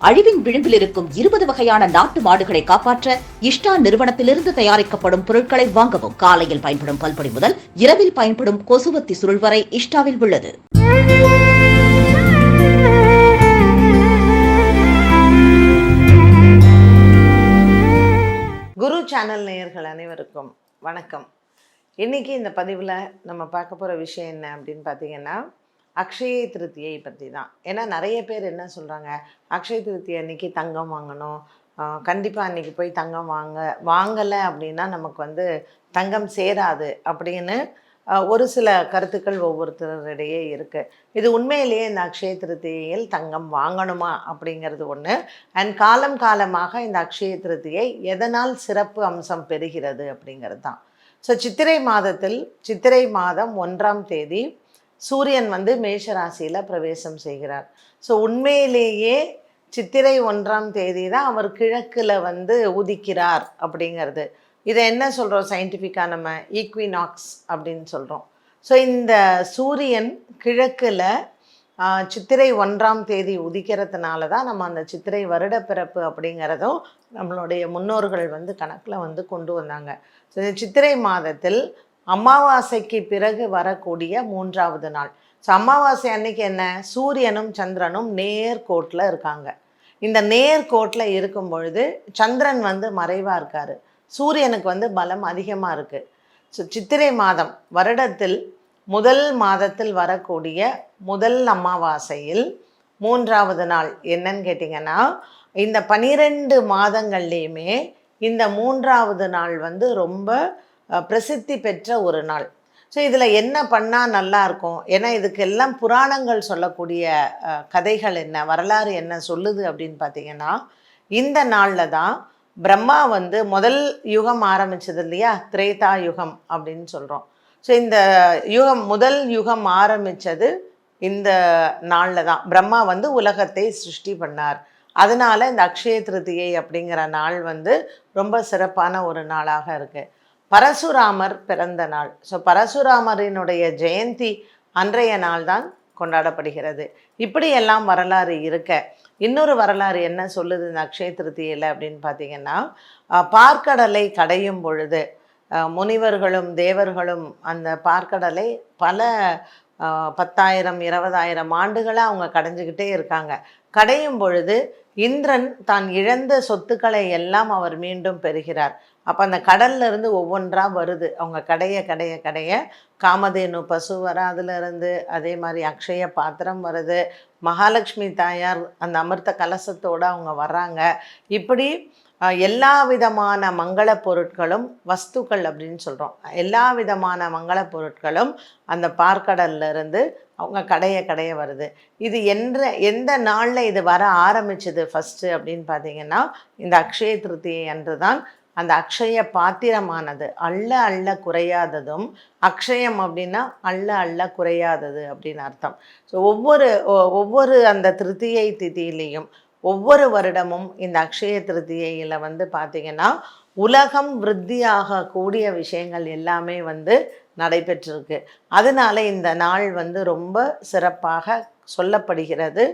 அழிவின் விளிம்பில் இருக்கும் இருபது வகையான நாட்டு மாடுகளை காப்பாற்ற இஷ்டா நிறுவனத்திலிருந்து தயாரிக்கப்படும் பொருட்களை வாங்கவும் காலையில் பயன்படும் பல்பொடி முதல் இரவில் பயன்படும் கொசுவத்தி சுருள் வரை இஷ்டாவில் உள்ளது. குரு சேனல் நேயர்கள் அனைவருக்கும் வணக்கம். இன்னைக்கு இந்த பதிவில் நம்ம பார்க்க போகிற விஷயம் என்ன அப்படின்னு பார்த்தீங்கன்னா அக்ஷய திருத்தியை பற்றி தான் ஏன்னா நிறைய பேர் என்ன சொல்கிறாங்க அக்ஷய திருத்தியை அன்னைக்கு தங்கம் வாங்கணும். கண்டிப்பாக அன்னைக்கு போய் தங்கம் வாங்க வாங்கலை அப்படின்னா நமக்கு வந்து தங்கம் சேராது அப்படின்னு ஒரு சில கருத்துக்கள் ஒவ்வொருத்தரிடையே இருக்குது இது உண்மையிலேயே இந்த அக்ஷய திருத்தியில் தங்கம் வாங்கணுமா அப்படிங்கிறது ஒன்று அண்ட் காலம் காலமாக இந்த அக்ஷய திருத்தியை எதனால் சிறப்பு அம்சம் பெறுகிறது அப்படிங்கிறது தான். ஸோ சித்திரை மாதத்தில் சித்திரை மாதம் ஒன்றாம் தேதி சூரியன் வந்து மேஷ ராசியில் பிரவேசம் செய்கிறார். ஸோ உண்மையிலேயே சித்திரை ஒன்றாம் தேதி தான் அவர் கிழக்கில் வந்து உதிக்கிறார் அப்படிங்கிறது. இதை என்ன சொல்கிறோம் சயின்டிஃபிக்காக நம்ம ஈக்வினாக்ஸ் அப்படின்னு சொல்கிறோம் ஸோ இந்த சூரியன் கிழக்கில் சித்திரை ஒன்றாம் தேதி உதிக்கிறதுனால தான் நம்ம அந்த சித்திரை வருடப்பிறப்பு அப்படிங்கிறதும் நம்மளுடைய முன்னோர்கள் வந்து கணக்கில் வந்து கொண்டு வந்தாங்க. ஸோ இந்த சித்திரை மாதத்தில் அமாவாசைக்கு பிறகு வரக்கூடிய மூன்றாவது நாள். ஸோ அமாவாசை அன்னைக்கு என்ன? சூரியனும் சந்திரனும் நேர்கோட்டில் இருக்காங்க. இந்த நேர்கோட்டில் இருக்கும் பொழுது சந்திரன் வந்து மறைவாக இருக்கார். சூரியனுக்கு வந்து பலம் அதிகமாக இருக்குது ஸோ சித்திரை மாதம் வருடத்தில் முதல் மாதத்தில் வரக்கூடிய முதல் அமாவாசையில் மூன்றாவது நாள் என்னன்னு கேட்டிங்கன்னா இந்த பனிரெண்டு மாதங்கள்லேயுமே இந்த மூன்றாவது நாள் வந்து ரொம்ப பிரசித்தி பெற்ற ஒரு நாள். ஸோ இதில் என்ன பண்ணால் நல்லா இருக்கும்? ஏன்னா இதுக்கெல்லாம் புராணங்கள் சொல்லக்கூடிய கதைகள் என்ன? வரலாறு என்ன சொல்லுது அப்படின்னு பார்த்தீங்கன்னா இந்த நாளில் தான் பிரம்மா வந்து முதல் யுகம் ஆரம்பிச்சது இல்லையா? திரேதா யுகம் அப்படின்னு சொல்கிறோம் ஸோ இந்த யுகம் முதல் யுகம் ஆரம்பித்தது இந்த நாளில் தான். பிரம்மா வந்து உலகத்தை சிருஷ்டி பண்ணார். அதனால் இந்த அக்ஷய திருதியை அப்படிங்கிற நாள் வந்து ரொம்ப சிறப்பான ஒரு நாளாக இருக்குது பரசுராமர் பிறந்த நாள். ஸோ பரசுராமரினுடைய ஜெயந்தி அன்றைய நாள் தான் கொண்டாடப்படுகிறது. இப்படியெல்லாம் வரலாறு இருக்க இன்னொரு வரலாறு என்ன சொல்லுது இந்த அக்ஷய திருத்தியில் அப்படின்னு பார்த்தீங்கன்னா பார்க்கடலை கடையும் பொழுது முனிவர்களும் தேவர்களும் அந்த பார்க்கடலை பல பத்தாயிரம் இருபதாயிரம் ஆண்டுகளாக அவங்க கடைஞ்சிக்கிட்டே இருக்காங்க. கடையும் பொழுது இந்திரன் தான் இழந்த சொத்துக்களை எல்லாம் அவர் மீண்டும் பெறுகிறார். அப்போ அந்த கடல்லேருந்து ஒவ்வொன்றாக வருது. அவங்க கடைய கடைய கடைய. காமதேனு பசு வர அதுலேருந்து அதே மாதிரி அக்ஷய பாத்திரம் வருது. மகாலட்சுமி தாயார் அந்த அமிர்த கலசத்தோடு அவங்க வர்றாங்க. இப்படி எல்லா விதமான மங்கள பொருட்களும் வஸ்துக்கள் அப்படின்னு சொல்கிறோம் எல்லா விதமான மங்கள பொருட்களும் அந்த பார்க்கடல்ல இருந்து அவங்க கடைய கடைய வருது. இது என்ற எந்த நாளில் இது வர ஆரம்பிச்சது ஃபஸ்ட்டு அப்படின்னு பார்த்தீங்கன்னா இந்த அக்ஷய திருத்தியை அன்று தான் அந்த அக்ஷய பாத்திரமானது அள்ள அள்ள குறையாததும் அக்ஷயம் அப்படின்னா அள்ள அள்ள குறையாதது அப்படின்னு அர்த்தம். ஸோ ஒவ்வொரு ஒவ்வொரு அந்த திருத்தியை திதியிலையும் ஒவ்வொரு வருடமும் இந்த அக்ஷய திருத்தியையில் வந்து பார்த்தீங்கன்னா உலகம் விருத்தியாக கூடிய விஷயங்கள் எல்லாமே வந்து நடைபெற்றிருக்கு. அதனால இந்த நாள் வந்து ரொம்ப சிறப்பாக சொல்லப்படுகிறது.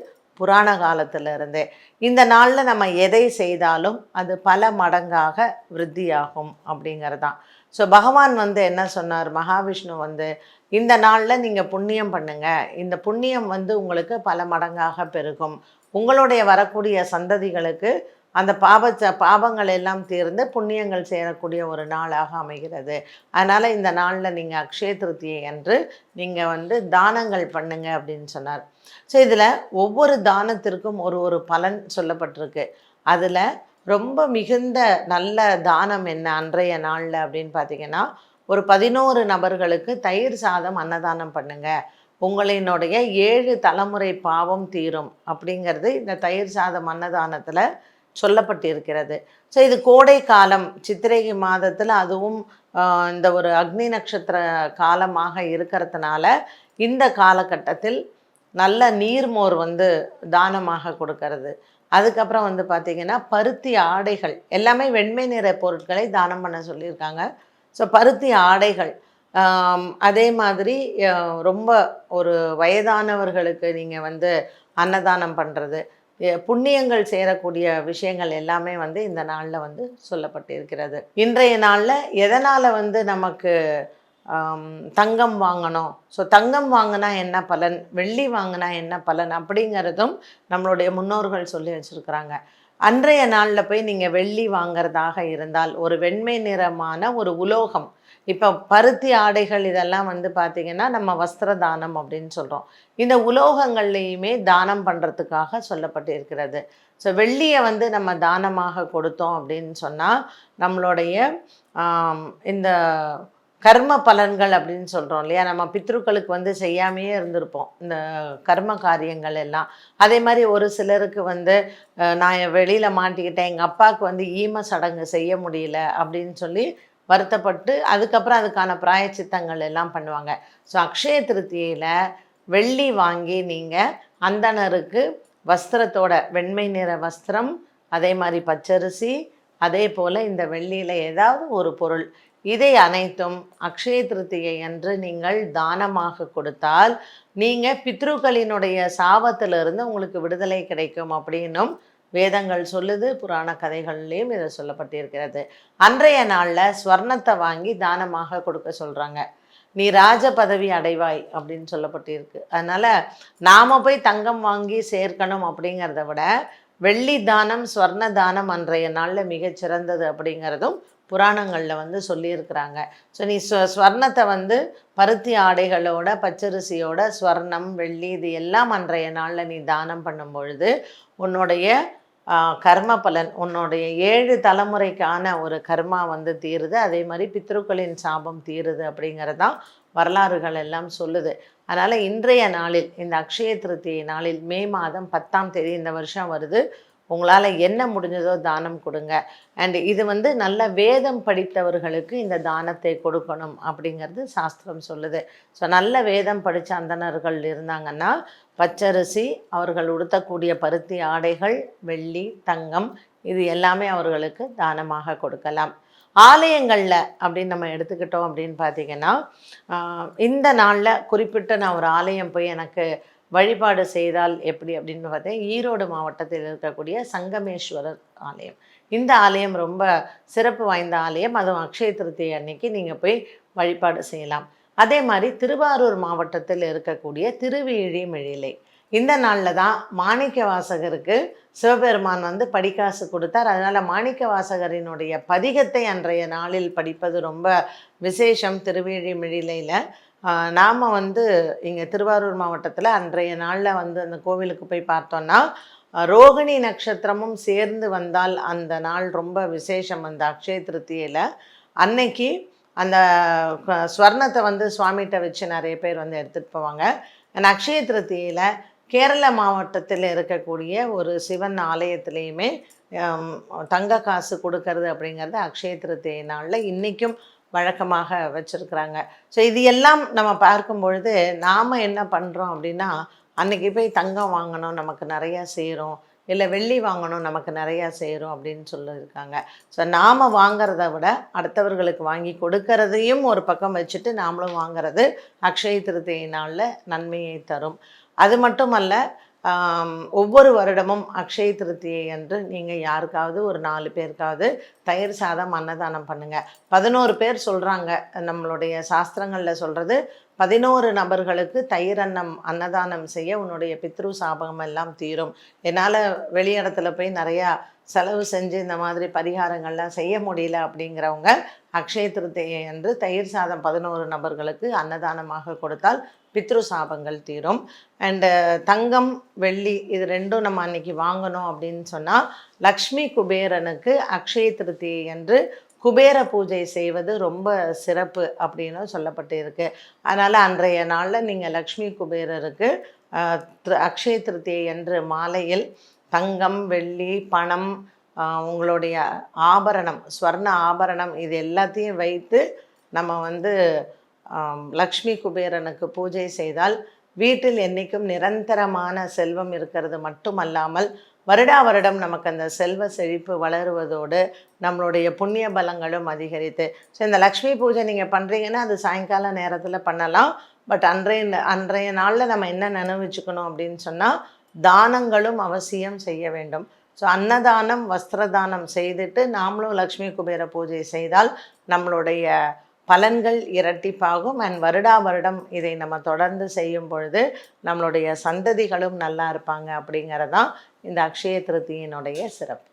புராண காலத்தில் இருந்தே இந்த நாளில் நம்ம எதை செய்தாலும் அது பல மடங்காக விருத்தியாகும் அப்படிங்கிறது தான் ஸோ பகவான் வந்து என்ன சொன்னார்? மகாவிஷ்ணு வந்து இந்த நாளில் நீங்கள் புண்ணியம் பண்ணுங்கள் இந்த புண்ணியம் வந்து உங்களுக்கு பல மடங்காக பெருகும். உங்களுடைய வரக்கூடிய சந்ததிகளுக்கு அந்த பாப பாவங்கள் எல்லாம் தீர்ந்து புண்ணியங்கள் சேரக்கூடிய ஒரு நாளாக அமைகிறது. அதனால் இந்த நாளில் நீங்கள் அக்ஷய திருத்தியை என்று நீங்கள் வந்து தானங்கள் பண்ணுங்க அப்படின்னு சொன்னார். ஸோ இதில் ஒவ்வொரு தானத்திற்கும் ஒரு ஒரு பலன் சொல்லப்பட்டிருக்கு. அதில் ரொம்ப மிகுந்த நல்ல தானம் என்ன அன்றைய நாளில் அப்படின்னு பார்த்தீங்கன்னா ஒரு பதினோரு நபர்களுக்கு தயிர் சாதம் அன்னதானம் பண்ணுங்க. உங்களினுடைய ஏழு தலைமுறை பாவம் தீரும் அப்படிங்கிறது இந்த தயிர் சாதம் அன்னதானத்தில் சொல்லப்பட்டிருக்கிறது. ஸோ இது கோடை காலம் சித்திரை மாதத்தில் அதுவும் இந்த ஒரு அக்னி நட்சத்திர காலமாக இருக்கிறதுனால இந்த காலகட்டத்தில் நல்ல நீர்மோர் வந்து தானமாக கொடுக்கறது. அதுக்கப்புறம் வந்து பார்த்திங்கன்னா பருத்தி ஆடைகள் எல்லாமே வெண்மை நிற பொருட்களை தானம் பண்ண சொல்லியிருக்காங்க. ஸோ பருத்தி ஆடைகள் அதே மாதிரி ரொம்ப ஒரு வயதானவர்களுக்கு நீங்கள் வந்து அன்னதானம் பண்ணுறது புண்ணியங்கள் சேரக்கூடிய விஷயங்கள் எல்லாமே வந்து இந்த நாளில் வந்து சொல்லப்பட்டிருக்கிறது. இன்றைய நாளில் எதனால் வந்து நமக்கு தங்கம் வாங்கணும்? ஸோ தங்கம் வாங்கினா என்ன பலன்? வெள்ளி வாங்கினா என்ன பலன்? அப்படிங்கிறதும் நம்மளுடைய முன்னோர்கள் சொல்லி வச்சுருக்கிறாங்க. அன்றைய நாளில் போய் நீங்கள் வெள்ளி வாங்குறதாக இருந்தால் ஒரு வெண்மை நிறமான ஒரு உலோகம் இப்போ பருத்தி ஆடைகள் இதெல்லாம் வந்து பார்த்திங்கன்னா நம்ம வஸ்திர தானம் அப்படின்னு சொல்கிறோம் இந்த உலோகங்கள்லையுமே தானம் பண்ணுறதுக்காக சொல்லப்பட்டிருக்கிறது. ஸோ வெள்ளியை வந்து நம்ம தானமாக கொடுத்தோம் அப்படின்னு சொன்னால் நம்மளுடைய இந்த கர்ம பலன்கள் அப்படின்னு சொல்கிறோம் இல்லையா? நம்ம பித்ருக்களுக்கு வந்து செய்யாமையே இருந்திருப்போம். இந்த கர்ம காரியங்கள் எல்லாம். அதே மாதிரி ஒரு சிலருக்கு வந்து நான் வெளியில் மாட்டிக்கிட்டேன் எங்கள் அப்பாவுக்கு வந்து ஈம சடங்கு செய்ய முடியல அப்படின்னு சொல்லி வருத்தப்பட்டு அதுக்கப்புறம் அதுக்கான பிராயச்சித்தங்கள் எல்லாம் பண்ணுவாங்க. ஸோ அக்ஷய திருத்தியில் வெள்ளி வாங்கி நீங்கள் அந்தணருக்கு வஸ்திரத்தோட வெண்மை நிற வஸ்திரம் அதே மாதிரி பச்சரிசி அதே போல் இந்த வெள்ளியில் ஏதாவது ஒரு பொருள். இதை அனைத்தும் அக்ஷய திருத்தியை அன்று நீங்கள் தானமாக கொடுத்தால் நீங்கள் பித்ருக்களினுடைய சாபத்திலிருந்து உங்களுக்கு விடுதலை கிடைக்கும் அப்படின்னும் வேதங்கள் சொல்லுது புராண கதைகள்லேயும் இதை சொல்லப்பட்டிருக்கிறது. அன்றைய நாளில் ஸ்வர்ணத்தை வாங்கி தானமாக கொடுக்க சொல்கிறாங்க நீ ராஜ பதவி அடைவாய் அப்படின்னு சொல்லப்பட்டிருக்கு. அதனால் நாம் போய் தங்கம் வாங்கி சேர்க்கணும் அப்படிங்கிறத விட வெள்ளி தானம் ஸ்வர்ண தானம் அன்றைய நாளில் மிகச் சிறந்தது அப்படிங்கிறதும் புராணங்களில் வந்து சொல்லியிருக்கிறாங்க. ஸோ நீ ஸ்வ ஸ்வர்ணத்தை வந்து பருத்தி ஆடைகளோட பச்சரிசியோட ஸ்வர்ணம் வெள்ளி இது எல்லாம் அன்றைய நாளில் நீ தானம் பண்ணும் பொழுது உன்னுடைய கர்ம பலன் உன்னுடைய ஏழு தலைமுறைக்கான ஒரு கர்மா வந்து தீருது. அதே மாதிரி பித்ருக்களின் சாபம் தீருது அப்படிங்கிறதான் வரலாறுகள் எல்லாம் சொல்லுது. அதனால் இன்றைய நாளில் இந்த அக்ஷய திருத்தியை நாளில் மே மாதம் பத்தாம் தேதி இந்த வருஷம் வருது. உங்களால் என்ன முடிஞ்சதோ தானம் கொடுங்க. அண்ட் இது வந்து நல்ல வேதம் படித்தவர்களுக்கு இந்த தானத்தை கொடுக்கணும் அப்படிங்கிறது சாஸ்திரம் சொல்லுது. ஸோ நல்ல வேதம் படித்த அந்தணர்கள் இருந்தாங்கன்னா பச்சரிசி அவர்கள் உடுத்தக்கூடிய பருத்தி ஆடைகள் வெள்ளி தங்கம் இது எல்லாமே அவர்களுக்கு தானமாக கொடுக்கலாம். ஆலயங்களில் அப்படின்னு நம்ம எடுத்துக்கிட்டோம் அப்படின்னு பார்த்தீங்கன்னா இந்த நாளில் குறிப்பிட்ட நான் ஒரு ஆலயம் போய் எனக்கு வழிபாடு செய்தால் எப்படி அப்படின்னு பார்த்தேன் ஈரோடு மாவட்டத்தில் இருக்கக்கூடிய சங்கமேஸ்வரர் ஆலயம். இந்த ஆலயம் ரொம்ப சிறப்பு வாய்ந்த ஆலயம். அதுவும் அக்ஷய திருத்தியை அன்னைக்கு நீங்கள் போய் வழிபாடு செய்யலாம். அதே மாதிரி திருவாரூர் மாவட்டத்தில் இருக்கக்கூடிய திருவிழி மெழிலை இந்த நாளில் தான் மாணிக்க வாசகருக்கு சிவபெருமான் வந்து படிக்காசு கொடுத்தார். அதனால் மாணிக்க வாசகரினுடைய பதிகத்தை அன்றைய நாளில் படிப்பது ரொம்ப விசேஷம் திருவிழி மெழிலையில் நாம் வந்து இங்கே திருவாரூர் மாவட்டத்தில் அன்றைய நாளில் வந்து அந்த கோவிலுக்கு போய் பார்த்தோன்னா ரோகிணி நட்சத்திரமும் சேர்ந்து வந்தால் அந்த நாள் ரொம்ப விசேஷம். அந்த அக்ஷய திருத்தியில் அன்னைக்கு அந்த ஸ்வர்ணத்தை வந்து சுவாமிகிட்ட வச்சு நிறைய பேர் வந்து எடுத்துகிட்டு போவாங்க. அந்த அக்ஷய திருத்தியில் கேரள மாவட்டத்தில் இருக்கக்கூடிய ஒரு சிவன் ஆலயத்திலையுமே தங்க காசு கொடுக்கறது அப்படிங்கிறது அக்ஷய திருத்தியை நாளில் இன்றைக்கும் வழக்கமாக வச்சுருக்குறாங்க. ஸோ இது எல்லாம் நம்ம பார்க்கும் பொழுது நாம் என்ன பண்ணுறோம் அப்படின்னா அன்றைக்கி போய் தங்கம் வாங்கணும் நமக்கு நிறையா செய்கிறோம் இல்லை வெள்ளி வாங்கணும் நமக்கு நிறையா செய்கிறோம் அப்படின்னு சொல்லியிருக்காங்க. ஸோ நாம் வாங்கிறத விட அடுத்தவர்களுக்கு வாங்கி கொடுக்கறதையும் ஒரு பக்கம் வச்சுட்டு நாமளும் வாங்குறது அக்ஷய திருத்தியை நாளில் நன்மையை தரும். அது மட்டுமல்ல அல்ல ஒவ்வொரு வருடமும் அக்ஷய திருத்தியை அன்று நீங்கள் யாருக்காவது ஒரு நாலு பேருக்காவது தயிர் சாதம் அன்னதானம் பண்ணுங்கள் பதினோரு பேர் சொல்கிறாங்க நம்மளுடைய சாஸ்திரங்களில் சொல்கிறது பதினோரு நபர்களுக்கு தயிர் அன்னம் அன்னதானம் செய்ய உன்னுடைய பித்ரு சாபகம் எல்லாம் தீரும். என்னால் வெளியிடத்துல போய் நிறையா செலவு செஞ்சு இந்த மாதிரி பரிகாரங்கள்லாம் செய்ய முடியல அப்படிங்கிறவங்க அக்ஷய திருத்தையை அன்று தயிர் சாதம் பதினோரு நபர்களுக்கு அன்னதானமாக கொடுத்தால் பித்ரு சாபங்கள் தீரும். அண்டு uh, தங்கம் வெள்ளி இது ரெண்டும் நம்ம அன்னைக்கு வாங்கணும் அப்படின்னு சொன்னால் லக்ஷ்மி குபேரனுக்கு அக்ஷய திருத்தியை அன்று குபேர பூஜை செய்வது ரொம்ப சிறப்பு அப்படின்னு சொல்லப்பட்டு இருக்கு அதனால் அன்றைய நாளில் நீங்கள் லக்ஷ்மி குபேரருக்கு அக்ஷய திருத்தியை என்று மாலையில் தங்கம் வெள்ளி பணம் உங்களுடைய ஆபரணம் ஸ்வர்ண ஆபரணம் இது எல்லாத்தையும் வைத்து நம்ம வந்து லக்ஷ்மி குபேரனுக்கு பூஜை செய்தால் வீட்டில் என்றைக்கும் நிரந்தரமான செல்வம் இருக்கிறது மட்டுமல்லாமல் வருடா வருடம் நமக்கு அந்த செல்வ செழிப்பு வளருவதோடு நம்மளுடைய புண்ணிய பலங்களும் அதிகரித்து ஸோ இந்த லக்ஷ்மி பூஜை நீங்கள் பண்ணுறீங்கன்னா அது சாயங்கால நேரத்தில் பண்ணலாம். பட் அன்றைய ந- அன்றைய நாளில் நம்ம என்ன நினைவிச்சுக்கணும் அப்படின்னு சொன்னால் தானங்களும் அவசியம் செய்ய வேண்டும். ஸோ அன்னதானம் வஸ்திரதானம் செய்துட்டு நாமளும் லக்ஷ்மி குபேர பூஜை செய்தால் நம்மளுடைய பலன்கள் இரட்டிப்பாகும். அண்ட் வருடா வருடம் இதை நம்ம தொடர்ந்து செய்யும் பொழுது நம்மளுடைய சந்ததிகளும் நல்லா இருப்பாங்க அப்படிங்கிறதான் இந்த அக்ஷய திருத்தியினுடைய சிறப்பு.